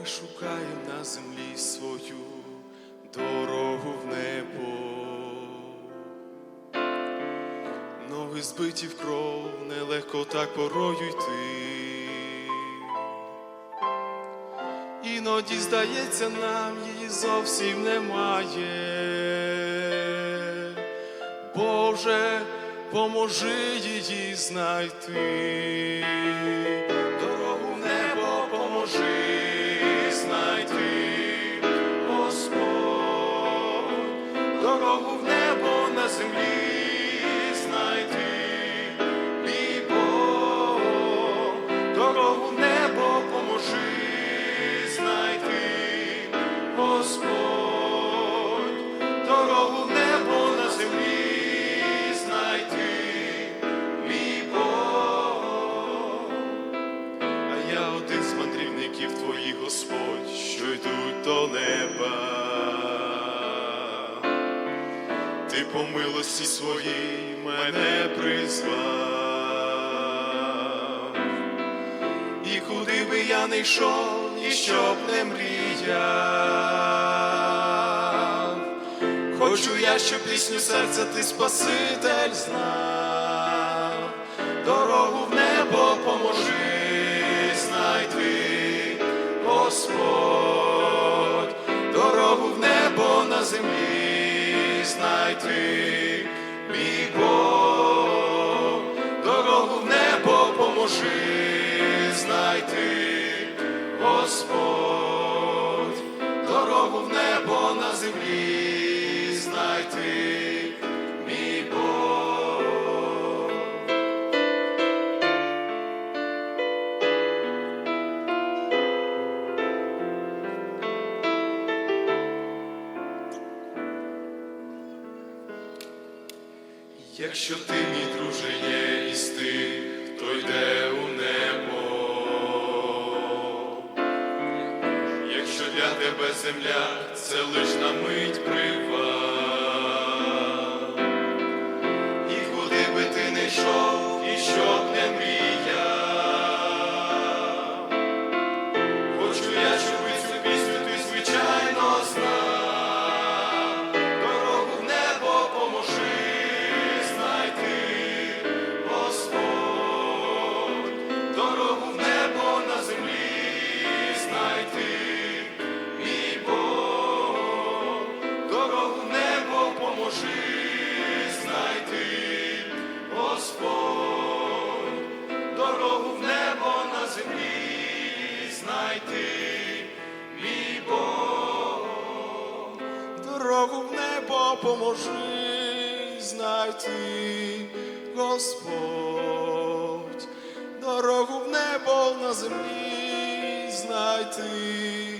ми шукаємо на землі свою дорогу в небо. Ноги збиті в кров, нелегко так порою йти. Іноді здається нам її зовсім немає. Боже, поможи її знайти. Я один з мандрівників твоїх, Господь, що йдуть до неба. Ти по милості своїй мене призвав. І куди би я не йшов, і щоб не мріяв. Хочу я, щоб пісню серця ти Спаситель знав, дорогу в землі знайти, мій Бог, дорогу в небо поможи знайти, Господь, дорогу в небо на землі знайти, Якщо ти, мій друже, є із тих, хто йде у небо, якщо для тебе земля це лиш на мить прива, знайти, мій Бог, дорогу в небо поможи знайти, Господь, дорогу в небо на землі знайти.